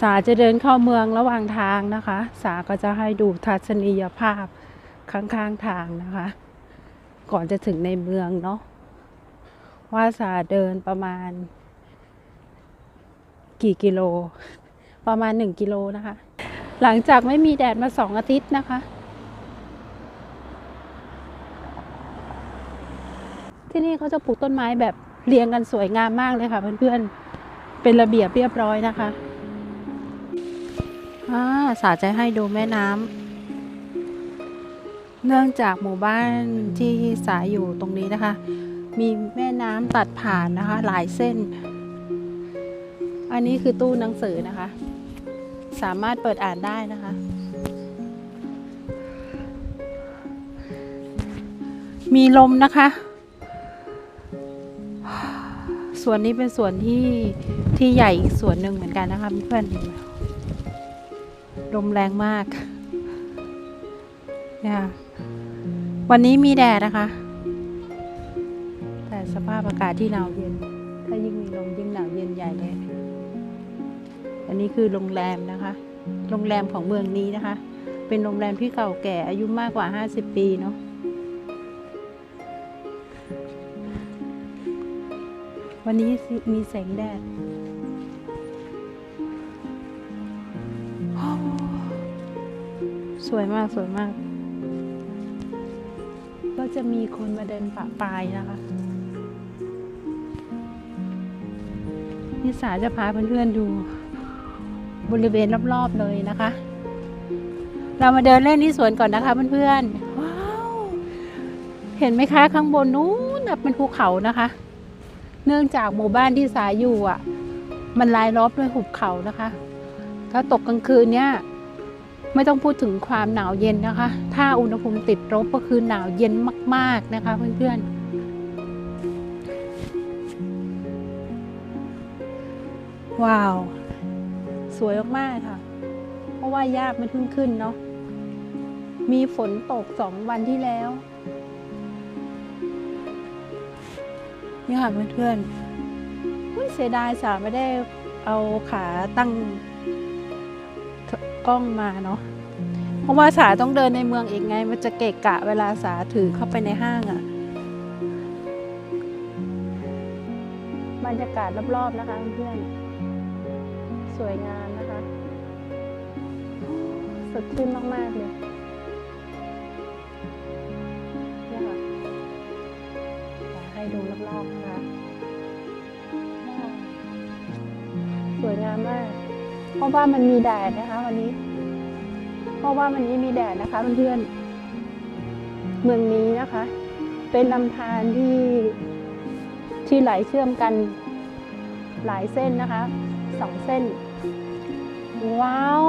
สาจะเดินเข้าเมืองระหว่างทางนะคะ สาก็จะให้ดูทัศนียภาพข้างๆทางนะคะ ก่อนจะถึงในเมืองเนาะว่าสาเดินประมาณ กี่กิโล ประมาณหนึ่งกิโลนะคะ หลังจากไม่มีแดดมาสองอาทิตย์นะคะ ที่นี่เขาจะปลูกต้นไม้แบบเรียงกันสวยงามมากเลยค่ะเพื่อนๆเป็นระเบียบเรียบร้อยนะคะ อ่าสาจะให้ดูแม่น้ำ เนื่องจากหมู่บ้านที่สายอยู่ตรงนี้นะคะ มีแม่น้ำตัดผ่านนะคะ หลายเส้น อันนี้คือตู้หนังสือนะคะ สามารถเปิดอ่านได้นะคะ มีลมนะคะส่วนนี้เป็นส่วนที่ที่ใหญ่อีกส่วนหนึ่งเหมือนกันนะคะเพื่อนๆ ลมแรงมากเนี่ยค่ะวันนี้มีแดดนะคะ แต่สภาพอากาศที่หนาวเย็น ถ้ายิ่งมีลมยิ่งหนาวเย็นใหญ่เลย อันนี้คือโรงแรมนะคะ โรงแรมของเมืองนี้นะคะ เป็นโรงแรมที่เก่าแก่อายุมากกว่า 50 ปีเนาะวันนี้มีแสงแดด สวยมากสวยมาก ก็จะมีคนมาเดินป่าปลายนะคะนิสาจะพาเพื่อนๆดูบริเวณรอบๆเลยนะคะ เรามาเดินเล่นที่สวนก่อนนะคะเพื่อนๆว้าวเห็นไหมคะข้างบนนู้นเป็นภูเขานะคะ เนื่องจากหมู่บ้านที่สายอยู่อะ มันรายล้อมด้วยหุบเขานะคะ ถ้าตกกลางคืนเนี่ย ไม่ต้องพูดถึงความหนาวเย็นนะคะ ถ้าอุณหภูมิติดลบก็คือหนาวเย็นมาก ๆนะคะเพื่อนๆว้าว สวยมากๆค่ะ เพราะว่ายากมันเพิ่งขึ้นเนาะมีฝนตกสองวันที่แล้ว นี่ค่ะเพื่อนๆเสียดายสาไม่ได้เอาขาตั้ง ล้องมาเนาะเพราะว่าสาต้องเดินในเมืองอีกไง มันจะเกะกะเวลาสาถือเข้าไปในห้างอะ่ะบรรยากาศรอบๆนะคะเพื่อนสวยงามนะคะ สดชื่นมากๆเลยเนี่ยค่ะอยากให้ดูรอบๆนะคะ สวยงามมาก เพราะว่ามันมีแดดนะคะ วันนี้ เพราะว่าวันนี้มีแดดนะคะเพื่อนๆเมืองนี้นะคะ เป็นลำธารที่ที่ไหลเชื่อมกันหลายเส้นนะคะสองเส้น ว้าว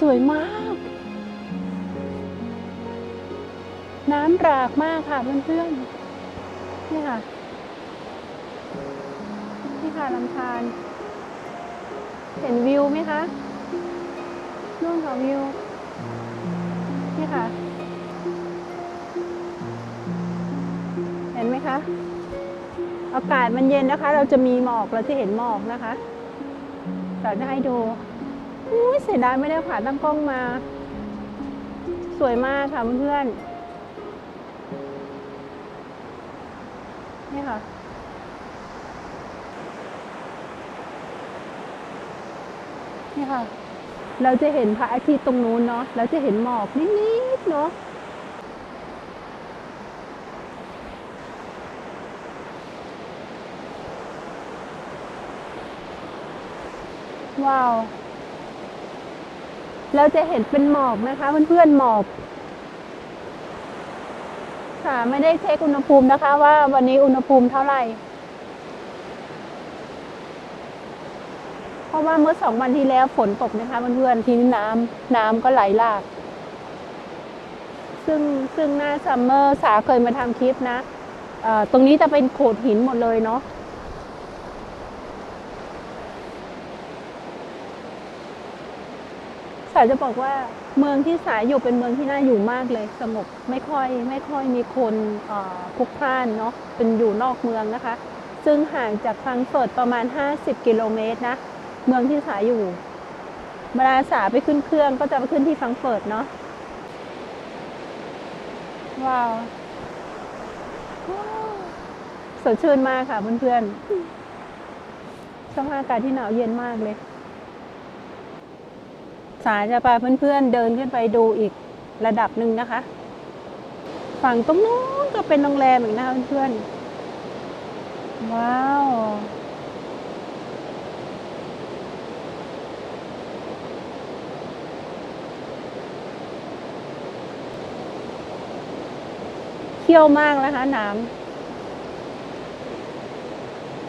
สวยมาก น้ำรากมากค่ะเพื่อนๆนี่ค่ะ นี่ค่ะลำธาร เห็นวิวไหมคะนู่นค่ะวิว นี่ค่ะ เห็นไหมคะ อากาศมันเย็นนะคะ เราจะมีหมอกเราจะเห็นหมอกนะคะเราจะให้ดูอุ้ยเสียดายไม่ได้ผ่าตั้งกล้องมา สวยมากค่ะเพื่อนๆนี่ค่ะ นี่ค่ะ เราจะเห็นพระอาทิตย์ตรงนู้นเนาะเราจะเห็นหมอกนิดๆเนาะว้าว เราจะเห็นเป็นหมอกนะคะเพื่อนๆหมอกค่ะไม่ได้เช็คอุณหภูมินะคะ ว่าวันนี้อุณหภูมิเท่าไหร่ เพ ราะว่าเมื่อสองวันที่แล้วฝนตกนะคะเพื่อนๆทีนี้น้ำน้ำก็ไหลหลาก ซึ่งซึ่งหน้าซัมเมอร์สาเคยมาทำคลิปนะเออตรงนี้จะเป็นโขดหินหมดเลยเนาะสายจะบอกว่าเมืองที่สายอยู่เป็นเมืองที่น่าอยู่มากเลย สงบไม่ค่อย ไม่ค่อยมีคนพลุกพล่านเนาะเป็นอยู่นอกเมืองนะคะ ซึ่งห่างจากฟรังเฟิร์ตประมาณ 50 กิโลเมตรนะ เมืองที่สาอยู่เวลาสาไปขึ้นเครื่องก็จะไปขึ้นที่ฟังเฟิร์ตเนาะว้าวสดชื่นมากค่ะเพื่อนๆสภาพอากาศที่หนาวเย็นมากเลย สาจะพาเพื่อนๆเดินขึ้นไปดูอีกระดับหนึ่งนะคะ ฝั่งตรงนู้นก็เป็นโรงแรมอีกนะคะเพื่อนๆว้าว เขี้ยวมากนะคะน้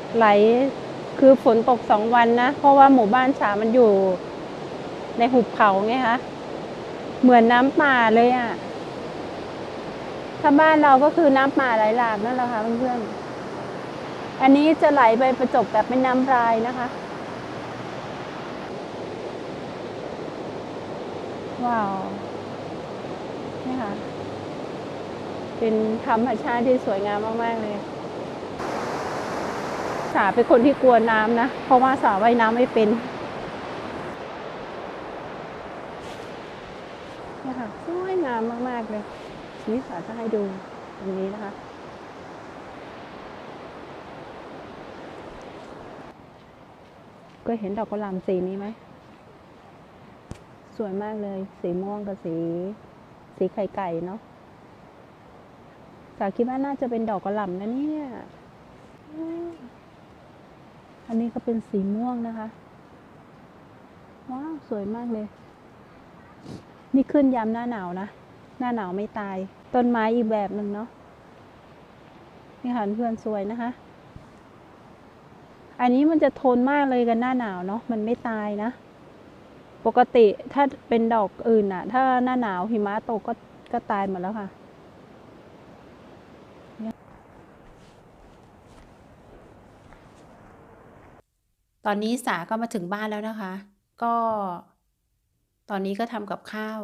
ำไหลคือฝนตกสองวันนะ เพราะว่าหมู่บ้านสามันอยู่ในหุบเขาไงคะเหมือนน้ำป่าเลยอะ่ะถ้าบ้านเราก็คือน้ำป่าไหลหลากนั่นแหละค่ะเพื่อนๆอันนี้จะไหลไปประจบกับแม่น้ำรายนะคะ ว้าวนี่ค่ะ เป็นธรรมชาติที่สวยงามมาก ๆ เลย สาเป็นคนที่กลัวน้ำนะ เพราะว่าสาว่ายน้ำไม่เป็นนี่ค่ะสวยงามมาก ๆ เลยนี่สาจะให้ดูตรงนี้นะคะก็เห็นดอกกระหล่ำสีนี้ไหม สวยมากเลย สีม่วงกับสี สีไข่ไก่เนาะ สาคิดว่าน่าจะเป็นดอกกระหล่ำนะเนี่ย อันนี้ก็เป็นสีม่วงนะคะ ว้าว สวยมากเลย นี่ขึ้นยามหน้าหนาวนะ หน้าหนาวไม่ตาย ต้นไม้อีกแบบหนึ่งเนาะ นี่ค่ะเพื่อนสวยนะคะ อันนี้มันจะทนมากเลยกันหน้าหนาวเนาะ มันไม่ตายนะ ปกติถ้าเป็นดอกอื่นอะถ้าหน้าหนาวหิมะตกก็ก็ตายหมดแล้วค่ะ ตอนนี้สาก็มาถึงบ้านแล้วนะคะ ก็ ตอนนี้ก็ทำกับข้าว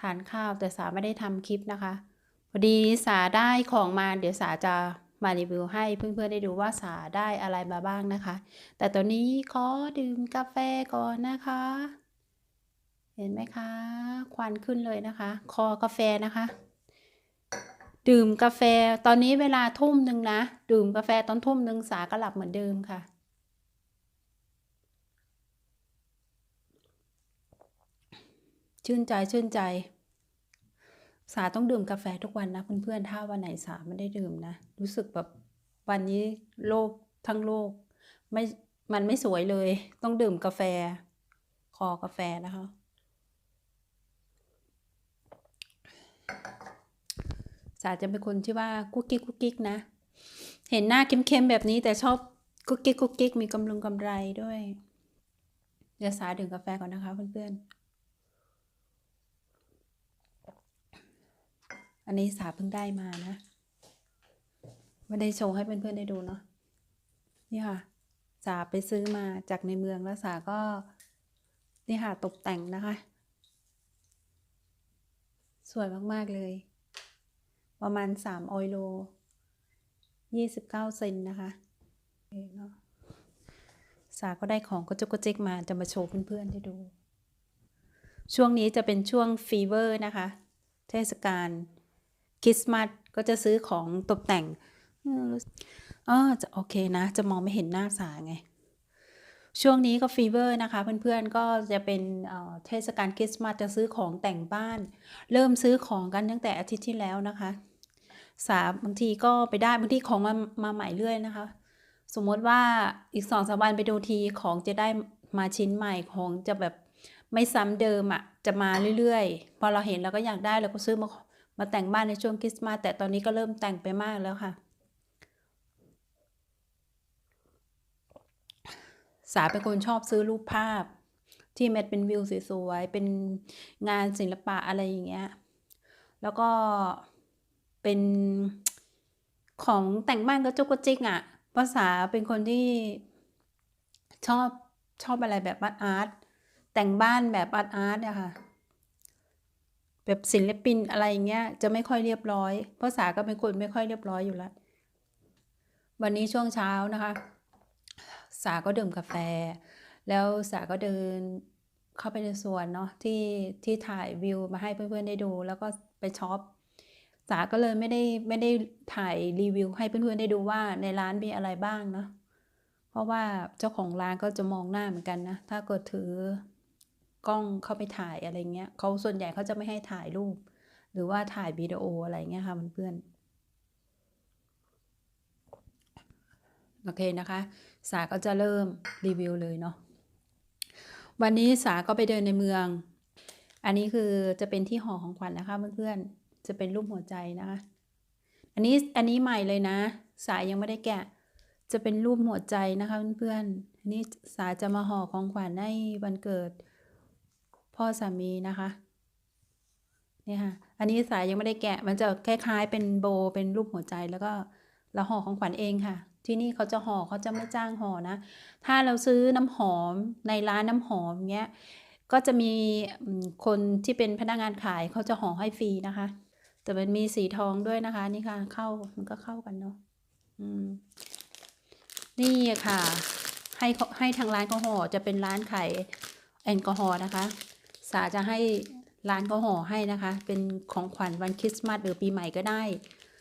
ทานข้าวแต่สาไม่ได้ทำคลิปนะคะ พอดีสาได้ของมา เดี๋ยวสาจะมารีวิวให้เพื่อนๆได้ดูว่าสาได้อะไรมาบ้างนะคะ แต่ตอนนี้ขอดื่มกาแฟก่อนนะคะ เห็นไหมคะ ควันขึ้นเลยนะคะ คอกาแฟนะคะ ดื่มกาแฟตอนนี้เวลาทุ่มหนึ่งนะ ดื่มกาแฟตอนทุ่มหนึ่งสาก็หลับเหมือนเดิมค่ะ ชื่นใจชื่นใจ สาต้องดื่มกาแฟทุกวันนะเพื่อนๆถ้าวันไหนสาไม่ได้ดื่มนะ รู้สึกแบบวันนี้โลกทั้งโลกไม่มันไม่สวยเลย ต้องดื่มกาแฟ คอกาแฟนะคะสาจะเป็นคนที่ว่ากุ๊กกิ๊กกุ๊กกิ๊กนะ เห็นหน้าเข้มๆแบบนี้แต่ชอบกุ๊กกิ๊กกุ๊กกิ๊กมีกำลังกำไรด้วย เดี๋ยวสาดื่มกาแฟก่อนนะคะเพื่อนๆ อันนี้สาเพิ่งได้มานะ ไม่ได้โชว์ให้เพื่อนๆได้ดูเนาะ นี่ค่ะ สาไปซื้อมาจากในเมืองแล้วสาก็ นี่ค่ะตกแต่งนะคะ สวยมากๆเลย ประมาณสามออยโลยี่สิบเก้าเซนนะคะเนาะสาก็ได้ของก็จุกกระจิกมาจะมาโชว์เพื่อนๆได้ดู ช่วงนี้จะเป็นช่วงฟีเวอร์นะคะ เทศกาล คริสต์มาสก็จะซื้อของตกแต่งเออจะโอเคนะ จะมองไม่เห็นหน้าสาไง ช่วงนี้ก็ฟีเวอร์นะคะ เพื่อนๆก็จะเป็นเทศกาลคริสต์มาสจะซื้อของแต่งบ้าน เริ่มซื้อของกันตั้งแต่อาทิตย์ที่แล้วนะคะสาบางทีก็ไปได้บางทีของมามาใหม่เรื่อยนะคะ สมมติว่าอีกสองสามวันไปดูทีของจะได้มาชิ้นใหม่ของจะแบบไม่ซ้ำเดิมอะ่ะจะมาเรื่อยๆ พอเราเห็นเราก็อยากได้เราก็ซื้อมา มาแต่งบ้านในช่วงคริสต์มาสแต่ตอนนี้ก็เริ่มแต่งไปมากแล้วค่ะ สาเป็นคนชอบซื้อรูปภาพ ที่เม็ดเป็นวิวสวยๆ เป็นงานศิลปะอะไรอย่างเงี้ย แล้วก็เป็นของแต่งบ้านก็จุกจิกอะ่ะภาษาเป็นคนที่ชอบชอบอะไรแบบอาร์ตอาร์ตแต่งบ้านแบบอาร์ตอาร์ตอะค่ะ แบบศิลปินอะไรอย่างเงี้ยจะไม่ค่อยเรียบร้อยภาษาก็เป็นคนไม่ค่อยเรียบร้อยอยู่แล้ว วันนี้ช่วงเช้านะคะ สาก็ดื่มกาแฟ แล้วสาก็เดินเข้าไปในสวนเนาะที่ที่ถ่ายวิวมาให้เพื่อนๆได้ดู แล้วก็ไปช็อปสาก็เลยไม่ได้ไม่ได้ถ่ายรีวิวให้เพื่อนๆได้ดูว่าในร้านมีอะไรบ้างเนาะเพราะว่าเจ้าของร้านก็จะมองหน้าเหมือนกันนะ ถ้าเกิดถือ กล้องเข้าไปถ่ายอะไรเงี้ยเขาส่วนใหญ่เขาจะไม่ให้ถ่ายรูป หรือว่าถ่ายวิดีโออะไรเงี้ยค่ะเพื่อนๆโอเคนะคะ สาก็จะเริ่มรีวิวเลยเนาะวันนี้สาก็ไปเดินในเมือง อันนี้คือจะเป็นที่ห่อของขวัญนนะคะเพื่อนๆจะเป็นรูปหัวใจนะคะ อันนี้อันนี้ใหม่เลยนะ สายังไม่ได้แกะจะเป็นรูปหัวใจนะคะเพื่อนๆอันนี้สาจะมาห่อของขวัญให้วันเกิด พ่อสามีนะคะเนี่ยค่ะ อันนี้สายยังไม่ได้แกะ มันจะคล้ายๆ เป็นโบเป็นรูปหัวใจแล้วก็เราห่อของขวัญเองค่ะ ที่นี่เขาจะห่อเขาจะไม่จ้างห่อนะ ถ้าเราซื้อน้ำหอมในร้านน้ำหอมเงี้ย ก็จะมีคนที่เป็นพนักงานขายเขาจะห่อให้ฟรีนะคะ แต่มันมีสีทองด้วยนะคะ นี่ค่ะ เข้ามันก็เข้ากันเนาะอืม นี่ค่ะ ให้ให้ทางร้านเขาห่อจะเป็นร้านขายแอลกอฮอล์นะคะ สาจะให้ร้านเขาห่อให้นะคะ เป็นของขวัญวันคริสต์มาสหรือปีใหม่ก็ได้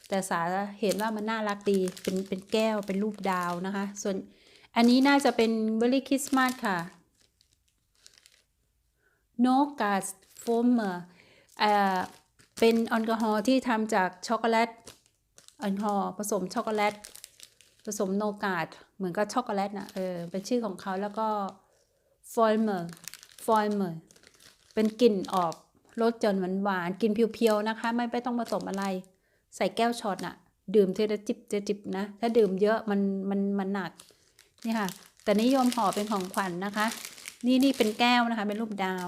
แต่สาเห็นว่ามันน่ารักดี เป็นเป็นแก้วเป็นรูปดาวนะคะ ส่วนอันนี้น่าจะเป็นเบอร์รี่คริสต์มาสค่ะโนกาสโฟมเมอร์เอ่อเป็นแอลกอฮอล์ที่ทำจากช็อกโกแลตแอลกอฮอล์ผสมช็อกโกแลตผสมโนกาดเหมือนกับช็อกโกแลตนะเออเป็นชื่อของเขาแล้วก็ฟอยเมอร์ฟอยเมอร์ เป็นกลิ่นออกรสจนหวานหวานกลิ่นเพียวๆนะคะ ไม่ไม่ต้องผสมอะไร ใส่แก้วช็อตน่ะดื่มเทละจิบเทละจิบนะ ถ้าดื่มเยอะมันมันมันหนักนี่ค่ะ แต่นิยมห่อเป็นของขวัญนะคะ นี่นี่เป็นแก้วนะคะ เป็นรูปดาว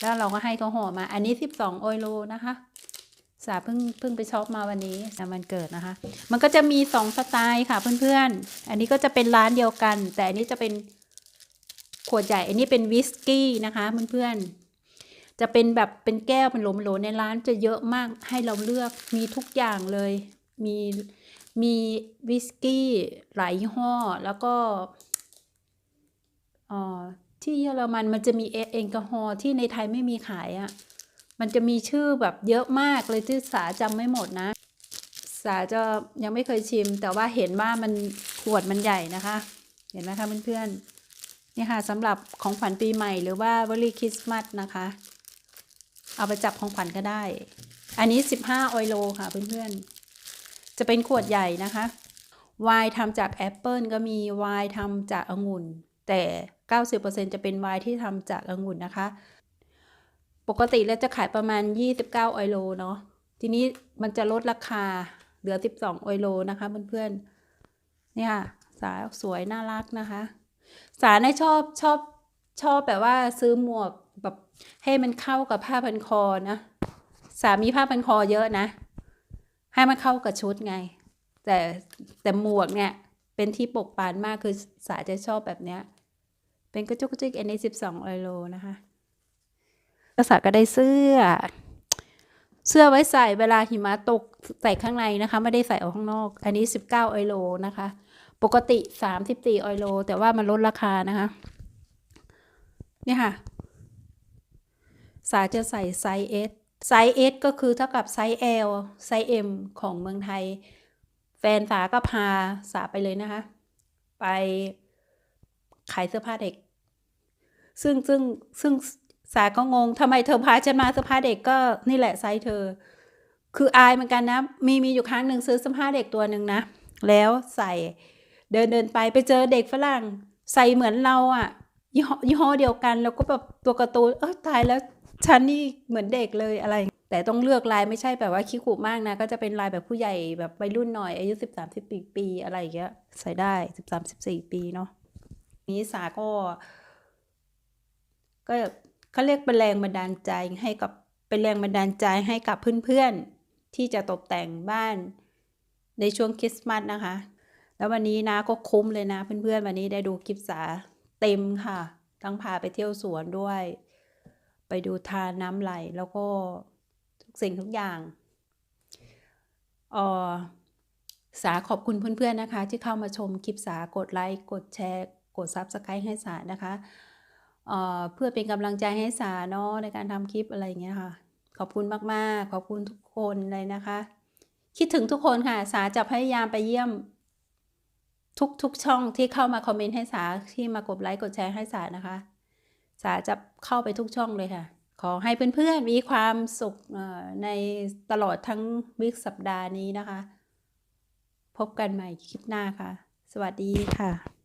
แล้วเราก็ให้เขาห่อมา อันนี้ 12 โอโลนะคะ สาเพิ่งเพิ่งไปช็อปมาวันนี้นมันเกิดนะคะ มันก็จะมีสองสไตล์ค่ะเพื่อนๆ อันนี้ก็จะเป็นร้านเดียวกัน แต่อันนี้จะเป็นขวดใหญ่ อันนี้เป็นวิสกี้นะคะเพื่อนๆ จะเป็นแบบเป็นแก้วเป็นโหลๆในร้านจะเยอะมากให้เราเลือกมีทุกอย่างเลย มีมีวิสกี้หลายยี่ห้อแล้วก็อ่อที่เยอรมันมันจะมีแอลกอฮอล์ที่ในไทยไม่มีขายอะ่ะ มันจะมีชื่อแบบเยอะมากเลยที่สาจำไม่หมดนะ สาจะยังไม่เคยชิม แต่ว่าเห็นว่ามันขวดมันใหญ่นะคะ เห็นไหมคะเพื่อนๆนี่ค่ะสำหรับของขวัญปีใหม่หรือว่าบริคริสต์มาสนะคะ เอาไปจับของขวัญก็ได้ อันนี้ 15 ออยโลค่ะเพื่อนๆ จะเป็นขวดใหญ่นะคะไวน์ทำจากแอปเปิลก็มีไวน์ทำจากองุ่น แต่ 90%จะเป็นไวน์ที่ทำจากองุ่นนะคะ ปกติแล้วจะขายประมาณ 29 ออยโลเนาะทีนี้มันจะลดราคาเหลือ 12 ออยโลนะคะเพื่อนๆ เนี่ยค่ะสาสวยน่ารักนะคะ สาในยชอบชอบชอบแบบว่าซื้อหมวก ให้มันเข้ากับผ้าพันคอนะสามีผ้าพันคอเยอะนะ ให้มันเข้ากับชุดไง แต่แต่หมวกเนี่ย เป็นที่ปกปานมากคือสาจะชอบแบบเนี้ย เป็นกระจุกกระจิกอันนี้สิบสองออยโลนะคะแล้วสาก็ได้เสื้อ เสื้อไว้ใส่เวลาหิมะตกใส่ข้างในนะคะ ไม่ได้ใส่ออกข้างนอก อันนี้สิบเก้าออยโลนะคะ ปกติสามสิบสี่ออยโลแต่ว่ามันลดราคานะคะ เนี่ยค่ะ สาจะใส่ไซส์ S ไซส์ S ก็คือเท่ากับไซส์ L ไซส์ M ของเมืองไทย แฟนสาก็พาสาไปเลยนะคะ ไปขายเสื้อผ้าเด็ก ซึ่งซึ่งซึ่งสาก็งงทำไมเธอพาฉันมาเสื้อผ้าเด็กก็นี่แหละไซส์เธอ คืออายเหมือนกันนะ มีมีอยู่ครั้งหนึ่งซื้อเสื้อผ้าเด็กตัวหนึ่งนะ แล้วใส่เดินเดินไปไปเจอเด็กฝรั่ง ใส่เหมือนเราอะยี่ห้อยี่ห้อเดียวกัน แล้วก็แบบตัวกร์ตูนเออตายแล้ว ฉันนี่เหมือนเด็กเลยอะไร แต่ต้องเลือกลายไม่ใช่แบบว่าขี้ขู่มากนะ ก็จะเป็นลายแบบผู้ใหญ่แบบวัยรุ่นหน่อย อายุสิบสามสิบปีปีอะไรอย่างเงี้ยใส่ได้สิบสามสิบสี่ปีเนาะนี้สาก็ ก็เขาเรียกเป็นแรงบันดาลใจให้กับเป็นแรงบันดาลใจให้กับเพื่อนๆ ที่จะตกแต่งบ้านในช่วงคริสต์มาสนะคะ แล้ววันนี้นะก็คุ้มเลยนะเพื่อนๆ วันนี้ได้ดูคลิปสาเต็มค่ะ ทั้งพาไปเที่ยวสวนด้วย ไปดูทาน้ำไหลแล้วก็ทุกสิ่งทุกอย่างออสาขอบคุณเพื่อนๆนะคะ ที่เข้ามาชมคลิปสากดไลค์กดแชร์ กด Subscribe ให้สานะคะเเพื่อเป็นกำลังใจให้สาเนาะในการทำคลิปอะไรอย่างเงี้ยค่ะ ขอบคุณมากๆ ขอบคุณทุกคนเลยนะคะ คิดถึงทุกคนค่ะ สาจะพยายามไปเยี่ยม ทุกทุกช่องที่เข้ามาคอมเมนต์ให้สาที่มากดไลค์กดแชร์ให้สานะคะ สาจะเข้าไปทุกช่องเลยค่ะ ขอให้เพื่อนๆมีความสุขในตลอดทั้งวิกสัปดาห์นี้นะคะ พบกันใหม่คลิปหน้าค่ะ สวัสดีค่ะ